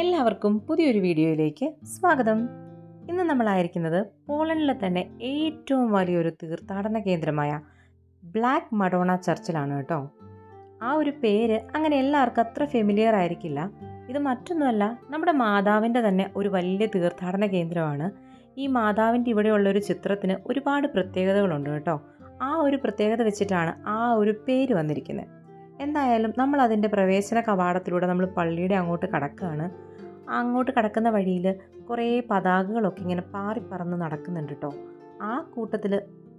എല്ലാവർക്കും പുതിയൊരു വീഡിയോയിലേക്ക് സ്വാഗതം. ഇന്ന് നമ്മളായിരിക്കുന്നത് പോളണ്ടിലെ തന്നെ ഏറ്റവും വലിയൊരു തീർത്ഥാടന കേന്ദ്രമായ ബ്ലാക്ക് മഡോണ ചർച്ചിലാണ് കേട്ടോ. ആ ഒരു പേര് അങ്ങനെ എല്ലാവർക്കും അത്ര ഫെമിലിയർ ആയിരിക്കില്ല. ഇത് മറ്റൊന്നുമല്ല നമ്മുടെ മാതാവിന്റെ തന്നെ ഒരു വലിയ തീർത്ഥാടന കേന്ദ്രമാണ്. ഈ മാതാവിന്റെ ഇവിടെയുള്ള ഒരു ചിത്രത്തിന് ഒരുപാട് പ്രത്യേകതകളുണ്ട് കേട്ടോ. ആ ഒരു പ്രത്യേകത വെച്ചിട്ടാണ് ആ ഒരു പേര് വന്നിരിക്കുന്നത്. എന്തായാലും നമ്മൾ അതിന്റെ പ്രവേശന കവാടത്തിലൂടെ നമ്മൾ പള്ളിയുടെ അങ്ങോട്ട് കടക്കുകയാണ് അങ്ങോട്ട് കടക്കുന്ന വഴിയിൽ കുറേ പതാകകളൊക്കെ ഇങ്ങനെ പാറിപ്പറന്ന് നടക്കുന്നുണ്ട് കേട്ടോ ആ കൂട്ടത്തിൽ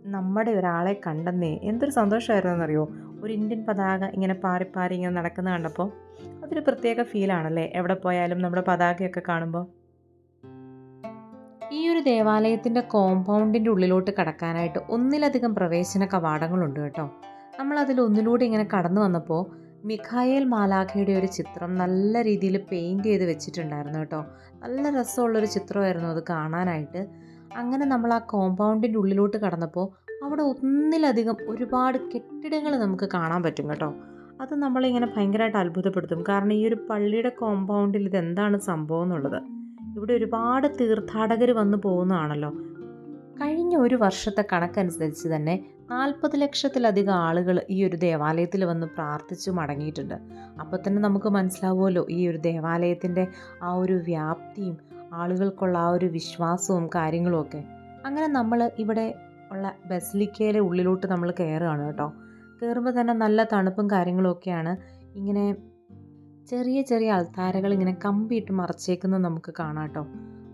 നമ്മുടെ ഒരാളെ കണ്ടെന്നേ എന്തൊരു സന്തോഷമായിരുന്നെന്നറിയോ ഒരു ഇന്ത്യൻ പതാക ഇങ്ങനെ പാറിപ്പാറി ഇങ്ങനെ നടക്കുന്ന കണ്ടപ്പോൾ അതൊരു പ്രത്യേക ഫീലാണല്ലേ എവിടെ പോയാലും നമ്മുടെ പതാകയൊക്കെ കാണുമ്പോൾ ഈ ഒരു ദേവാലയത്തിന്റെ കോമ്പൗണ്ടിന്റെ ഉള്ളിലോട്ട് കടക്കാനായിട്ട് ഒന്നിലധികം പ്രവേശന കവാടങ്ങളുണ്ട് കേട്ടോ. നമ്മളതിൽ ഒന്നിലൂടെ ഇങ്ങനെ കടന്നു വന്നപ്പോൾ മിഖായേൽ മാലാഖയുടെ ഒരു ചിത്രം നല്ല രീതിയിൽ പെയിന്റ് ചെയ്ത് വെച്ചിട്ടുണ്ടായിരുന്നു കേട്ടോ. നല്ല രസമുള്ളൊരു ചിത്രമായിരുന്നു അത് കാണാനായിട്ട്. അങ്ങനെ നമ്മൾ ആ കോമ്പൗണ്ടിന്റെ ഉള്ളിലോട്ട് കടന്നപ്പോൾ അവിടെ ഒന്നിലധികം ഒരുപാട് കെട്ടിടങ്ങൾ നമുക്ക് കാണാൻ പറ്റും കേട്ടോ. അത് നമ്മളിങ്ങനെ ഭയങ്കരമായിട്ട് അത്ഭുതപ്പെടുത്തും. കാരണം ഈ ഒരു പള്ളിയുടെ കോമ്പൗണ്ടിൽ ഇതെന്താണ് സംഭവം എന്നുള്ളത്. ഇവിടെ ഒരുപാട് തീർത്ഥാടകർ വന്നു പോകുന്നതാണല്ലോ. കഴിഞ്ഞ ഒരു വർഷത്തെ കണക്കനുസരിച്ച് തന്നെ നാൽപ്പത് ലക്ഷത്തിലധികം ആളുകൾ ഈ ഒരു ദേവാലയത്തിൽ വന്ന് പ്രാർത്ഥിച്ചു മടങ്ങിയിട്ടുണ്ട്. അപ്പോൾ തന്നെ നമുക്ക് മനസ്സിലാവുമല്ലോ ഈ ഒരു ദേവാലയത്തിന്റെ ആ ഒരു വ്യാപ്തിയും ആളുകൾക്കുള്ള ആ ഒരു വിശ്വാസവും കാര്യങ്ങളും ഒക്കെ. അങ്ങനെ നമ്മൾ ഇവിടെ ഉള്ള ബസിലിക്കയിലെ ഉള്ളിലോട്ട് നമ്മൾ കയറുകയാണ് കേട്ടോ. കയറുമ്പോൾ തന്നെ നല്ല തണുപ്പും കാര്യങ്ങളൊക്കെയാണ് ഇങ്ങനെ ചെറിയ ചെറിയ അൾത്താരകൾ ഇങ്ങനെ കമ്പിയിട്ട് മറച്ചേക്കുന്നത് നമുക്ക് കാണാം കേട്ടോ.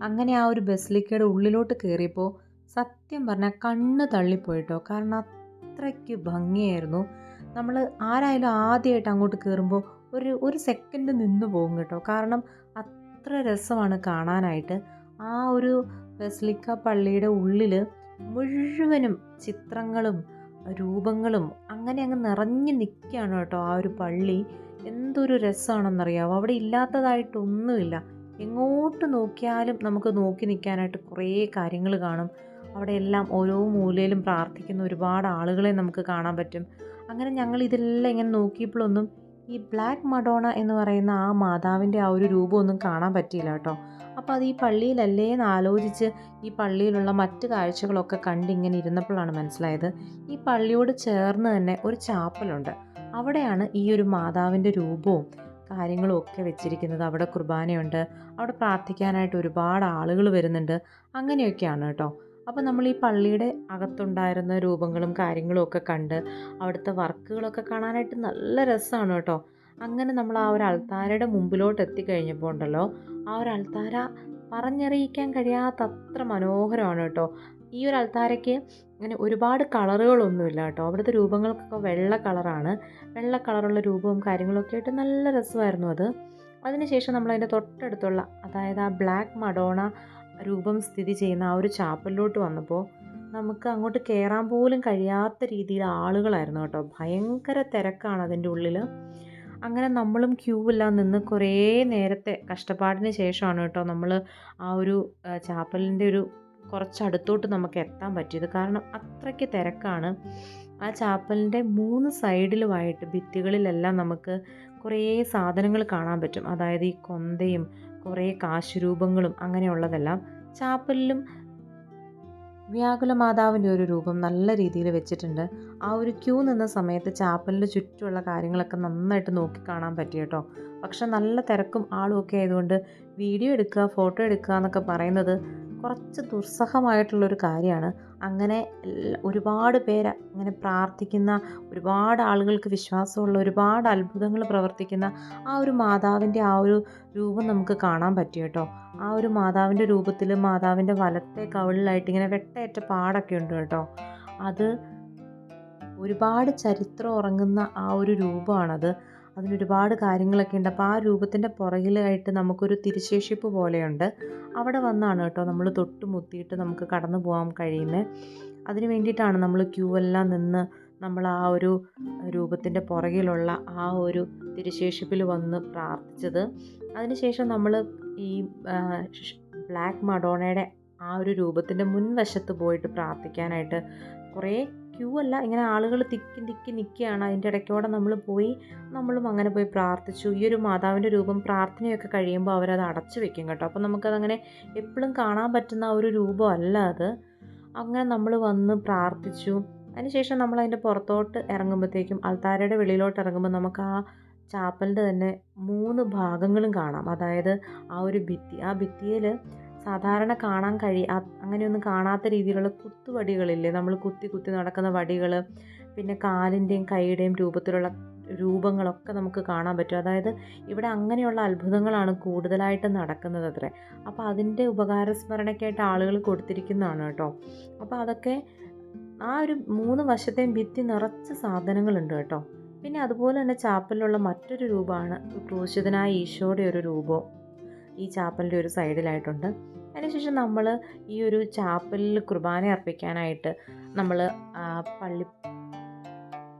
അങ്ങനെ ആ ഒരു ബസിലിക്കയുടെ ഉള്ളിലോട്ട് കയറിയപ്പോൾ സത്യം പറഞ്ഞാൽ കണ്ണ് തള്ളിപ്പോയിട്ടോ. കാരണം അത്രയ്ക്ക് ഭംഗിയായിരുന്നു. നമ്മൾ ആരായാലും ആദ്യമായിട്ട് അങ്ങോട്ട് കയറുമ്പോൾ ഒരു ഒരു സെക്കൻഡ് നിന്ന് പോകും കേട്ടോ. കാരണം അത്ര രസമാണ് കാണാനായിട്ട്. ആ ഒരു ബസ്ലിക്ക പള്ളിയുടെ ഉള്ളിൽ മുഴുവനും ചിത്രങ്ങളും രൂപങ്ങളും അങ്ങനെ അങ്ങ് നിറഞ്ഞു നിൽക്കുകയാണ് കേട്ടോ ആ ഒരു പള്ളി. എന്തൊരു രസമാണെന്നറിയാമോ അവിടെ ഇല്ലാത്തതായിട്ടൊന്നുമില്ല. എങ്ങോട്ട് നോക്കിയാലും നമുക്ക് നോക്കി നിൽക്കാനായിട്ട് കുറേ കാര്യങ്ങൾ കാണും. അവിടെ എല്ലാം ഓരോ മൂലയിലും പ്രാർത്ഥിക്കുന്ന ഒരുപാട് ആളുകളെ നമുക്ക് കാണാൻ പറ്റും. അങ്ങനെ ഞങ്ങൾ ഇതെല്ലാം ഇങ്ങനെ നോക്കിയപ്പോഴൊന്നും ഈ ബ്ലാക്ക് മഡോണ എന്ന് പറയുന്ന ആ മാതാവിന്റെ ആ ഒരു രൂപമൊന്നും കാണാൻ പറ്റിയില്ല കേട്ടോ. അപ്പോൾ അത് ഈ പള്ളിയിലല്ലേ എന്ന് ആലോചിച്ച് ഈ പള്ളിയിലുള്ള മറ്റ് കാഴ്ചകളൊക്കെ കണ്ടിങ്ങനെ ഇരുന്നപ്പോഴാണ് മനസ്സിലായത്. ഈ പള്ളിയോട് ചേർന്ന് തന്നെ ഒരു ചാപ്പലുണ്ട്. അവിടെയാണ് ഈ ഒരു മാതാവിന്റെ രൂപവും കാര്യങ്ങളും ഒക്കെ വെച്ചിരിക്കുന്നത്. അവിടെ കുർബാനയുണ്ട്. അവിടെ പ്രാർത്ഥിക്കാനായിട്ട് ഒരുപാട് ആളുകൾ വരുന്നുണ്ട്. അങ്ങനെയൊക്കെയാണ് കേട്ടോ. അപ്പോൾ നമ്മൾ ഈ പള്ളിയുടെ അകത്തുണ്ടായിരുന്ന രൂപങ്ങളും കാര്യങ്ങളും ഒക്കെ കണ്ട് അവിടുത്തെ വർക്കുകളൊക്കെ കാണാനായിട്ട് നല്ല രസമാണ് കേട്ടോ. അങ്ങനെ നമ്മൾ ആ ഒരു അൾത്താരയുടെ മുമ്പിലോട്ട് എത്തിക്കഴിഞ്ഞപ്പോൾ ഉണ്ടല്ലോ ആ ഒരു അൾത്താര പറഞ്ഞറിയിക്കാൻ കഴിയാത്തത്ര മനോഹരമാണ് കേട്ടോ. ഈ ഒരു അൾത്താരയ്ക്ക് അങ്ങനെ ഒരുപാട് കളറുകളൊന്നുമില്ല കേട്ടോ. അവിടുത്തെ രൂപങ്ങൾക്കൊക്കെ വെള്ള കളറാണ്. വെള്ള കളറുള്ള രൂപവും കാര്യങ്ങളൊക്കെ ആയിട്ട് നല്ല രസമായിരുന്നു അത്. അതിനുശേഷം നമ്മളതിന്റെ തൊട്ടടുത്തുള്ള അതായത് ആ ബ്ലാക്ക് മഡോണ രൂപം സ്ഥിതി ചെയ്യുന്ന ആ ഒരു ചാപ്പലിലോട്ട് വന്നപ്പോൾ നമുക്ക് അങ്ങോട്ട് കയറാൻ പോലും കഴിയാത്ത രീതിയിൽ ആളുകളായിരുന്നു കേട്ടോ. ഭയങ്കര തിരക്കാണ് അതിന്റെ ഉള്ളിൽ അങ്ങനെ നമ്മളും ക്യൂ എല്ലാം നിന്ന് കുറേ നേരത്തെ കഷ്ടപ്പാടിന് ശേഷമാണ് കേട്ടോ നമ്മൾ ആ ഒരു ചാപ്പലിന്റെ ഒരു കുറച്ചടുത്തോട്ട് നമുക്ക് എത്താൻ പറ്റിയത്. കാരണം അത്രയ്ക്ക് തിരക്കാണ്. ആ ചാപ്പലിന്റെ മൂന്ന് സൈഡിലുമായിട്ട് ഭിത്തികളിലെല്ലാം നമുക്ക് കുറേ സാധനങ്ങൾ കാണാൻ പറ്റും. അതായത് ഈ കൊന്തയും കുറേ കാശുരൂപങ്ങളും അങ്ങനെയുള്ളതെല്ലാം ചാപ്പലിലും വ്യാകുല മാതാവിന്റെ ഒരു രൂപം നല്ല രീതിയിൽ വെച്ചിട്ടുണ്ട്. ആ ഒരു ക്യൂ നിന്ന സമയത്ത് ചാപ്പലിന് ചുറ്റുമുള്ള കാര്യങ്ങളൊക്കെ നന്നായിട്ട് നോക്കി കാണാൻ പറ്റി കേട്ടോ. പക്ഷെ നല്ല തിരക്കും ആളും ഒക്കെ ആയതുകൊണ്ട് വീഡിയോ എടുക്കുക ഫോട്ടോ എടുക്കുക എന്നൊക്കെ പറയുന്നത് കുറച്ച് ദുസ്സഹമായിട്ടുള്ളൊരു കാര്യമാണ്. അങ്ങനെ ഒരുപാട് പേര് അങ്ങനെ പ്രാർത്ഥിക്കുന്ന ഒരുപാട് ആളുകൾക്ക് വിശ്വാസമുള്ള ഒരുപാട് അത്ഭുതങ്ങൾ പ്രവർത്തിക്കുന്ന ആ ഒരു മാതാവിന്റെ ആ ഒരു രൂപം നമുക്ക് കാണാൻ പറ്റി കേട്ടോ. ആ ഒരു മാതാവിന്റെ രൂപത്തിൽ മാതാവിന്റെ വലത്തെ കവിളിലായിട്ട് ഇങ്ങനെ വെട്ടയേറ്റ പാടൊക്കെ ഉണ്ട് കേട്ടോ. അത് ഒരുപാട് ചരിത്രം ഉറങ്ങുന്ന ആ ഒരു രൂപമാണത്. അതിനൊരുപാട് കാര്യങ്ങളൊക്കെ ഉണ്ട്. അപ്പോൾ ആ രൂപത്തിന്റെ പുറകിലായിട്ട് നമുക്കൊരു തിരുശേഷിപ്പ് പോലെയുണ്ട്. അവിടെ വന്നാണ് കേട്ടോ നമ്മൾ തൊട്ട് മുത്തിയിട്ട് നമുക്ക് കടന്നു പോകാൻ കഴിയുന്നത് അതിന് വേണ്ടിയിട്ടാണ് നമ്മൾ ക്യൂ എല്ലാം നിന്ന് നമ്മൾ ആ ഒരു രൂപത്തിന്റെ പുറകിലുള്ള ആ ഒരു തിരുശേഷിപ്പിൽ വന്ന് പ്രാർത്ഥിച്ചത്. അതിനുശേഷം നമ്മൾ ഈ ബ്ലാക്ക് മഡോണയുടെ ആ ഒരു രൂപത്തിന്റെ മുൻവശത്ത് പോയിട്ട് പ്രാർത്ഥിക്കാനായിട്ട് കുറേ ക്യൂ അല്ല. ഇങ്ങനെ ആളുകൾ തിക്കി തിക്കി നിൽക്കുകയാണ് അതിന്റെ ഇടയ്ക്കൂടെ നമ്മൾ പോയി നമ്മളും അങ്ങനെ പോയി പ്രാർത്ഥിച്ചു. ഈ ഒരു മാതാവിന്റെ രൂപം പ്രാർത്ഥനയൊക്കെ കഴിയുമ്പോൾ അവരത് അടച്ചു വെക്കും കേട്ടോ. അപ്പോൾ നമുക്കതങ്ങനെ എപ്പോഴും കാണാൻ പറ്റുന്ന ഒരു രൂപമല്ല അത്. അങ്ങനെ നമ്മൾ വന്ന് പ്രാർത്ഥിച്ചു. അതിനുശേഷം നമ്മൾ അതിന്റെ പുറത്തോട്ട് ഇറങ്ങുമ്പോഴത്തേക്കും അൾത്താരയുടെ വെളിയിലോട്ട് ഇറങ്ങുമ്പോൾ നമുക്ക് ആ ചാപ്പലിന്റെ തന്നെ മൂന്ന് ഭാഗങ്ങളും കാണാം. അതായത് ആ ഒരു ഭിത്തി. ആ ഭിത്തിയിൽ സാധാരണ കാണാൻ കഴി അങ്ങനെയൊന്നും കാണാത്ത രീതിയിലുള്ള കുത്തുവടികളില്ലേ? നമ്മൾ കുത്തി കുത്തി നടക്കുന്ന വടികൾ പിന്നെ കാലിന്റെയും കൈയുടെയും രൂപത്തിലുള്ള രൂപങ്ങളൊക്കെ നമുക്ക് കാണാൻ പറ്റും. അതായത് ഇവിടെ അങ്ങനെയുള്ള അത്ഭുതങ്ങളാണ് കൂടുതലായിട്ട് നടക്കുന്നത് അത്രേ. അപ്പോൾ അതിന്റെ ഉപകാരസ്മരണയ്ക്കായിട്ട് ആളുകൾ കൊടുത്തിരിക്കുന്നതാണ് കേട്ടോ. അപ്പോൾ അതൊക്കെ ആ ഒരു മൂന്ന് വശത്തെയും ഭിത്തി നിറച്ച് സാധനങ്ങളുണ്ട് കേട്ടോ. പിന്നെ അതുപോലെ തന്നെ ചാപ്പലിലുള്ള മറ്റൊരു രൂപമാണ് ക്രൂശിതനായ ഈശോയുടെ ഒരു രൂപം. ഈ ചാപ്പലിന്റെ ഒരു സൈഡിലായിട്ടുണ്ട്. അതിനുശേഷം നമ്മൾ ഈ ഒരു ചാപ്പലിൽ കുർബാന അർപ്പിക്കാനായിട്ട് നമ്മൾ പള്ളി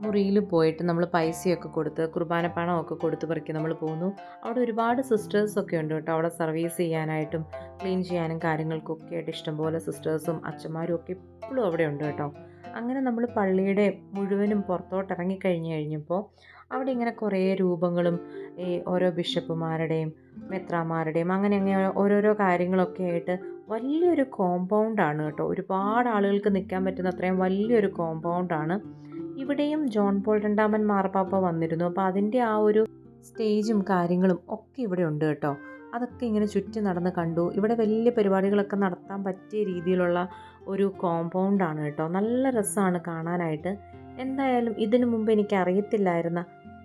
മുറിയിൽ പോയിട്ട് നമ്മൾ പൈസയൊക്കെ കൊടുത്ത് കുർബാന പണമൊക്കെ കൊടുത്ത് പറിക്കി നമ്മൾ പോകുന്നു. അവിടെ ഒരുപാട് സിസ്റ്റേഴ്സൊക്കെ ഉണ്ട് കേട്ടോ. അവിടെ സർവീസ് ചെയ്യാനായിട്ടും ക്ലീൻ ചെയ്യാനും കാര്യങ്ങൾക്കൊക്കെ ആയിട്ട് ഇഷ്ടംപോലെ സിസ്റ്റേഴ്സും അച്ഛന്മാരും ഒക്കെ ഇപ്പോഴും അവിടെ ഉണ്ട് കേട്ടോ. അങ്ങനെ നമ്മൾ പള്ളിയുടെ മുഴുവനും പുറത്തോട്ട് ഇറങ്ങിക്കഴിഞ്ഞ് കഴിഞ്ഞപ്പോൾ അവിടെ ഇങ്ങനെ കുറേ രൂപങ്ങളും ഈ ഓരോ ബിഷപ്പുമാരുടെയും മെത്രാമാരുടെയും അങ്ങനെ അങ്ങനെ ഓരോരോ കാര്യങ്ങളൊക്കെ ആയിട്ട് വലിയൊരു കോമ്പൗണ്ടാണ് കേട്ടോ. ഒരുപാട് ആളുകൾക്ക് നിൽക്കാൻ പറ്റുന്ന അത്രയും വലിയൊരു കോമ്പൗണ്ടാണ് ഇവിടെയും ജോൺ പോൾ രണ്ടാമൻ മാർപ്പാപ്പ വന്നിരുന്നു. അപ്പോൾ അതിന്റെ ആ ഒരു സ്റ്റേജും കാര്യങ്ങളും ഒക്കെ ഇവിടെ ഉണ്ട് കേട്ടോ. അതൊക്കെ ഇങ്ങനെ ചുറ്റി നടന്ന് കണ്ടു. ഇവിടെ വലിയ പരിപാടികളൊക്കെ നടത്താൻ പറ്റിയ രീതിയിലുള്ള ഒരു കോമ്പൗണ്ടാണ് കേട്ടോ. നല്ല രസമാണ് കാണാനായിട്ട്. എന്തായാലും ഇതിനു മുമ്പ് എനിക്ക് അറിയത്തില്ലായിരുന്ന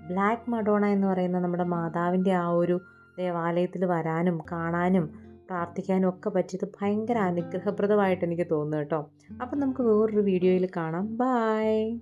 ബ്ലാക്ക് മഡോണ എന്ന് പറയുന്ന നമ്മുടെ മാതാവിന്റെ ആ ഒരു ദേവാലയത്തിൽ വരാനും കാണാനും പ്രാർത്ഥിക്കാനും ഒക്കെ പറ്റിയത് ഭയങ്കര അനുഗ്രഹപ്രദമായിട്ട് എനിക്ക് തോന്നുന്നു കേട്ടോ. അപ്പം നമുക്ക് വേറൊരു വീഡിയോയിൽ കാണാം. ബായ്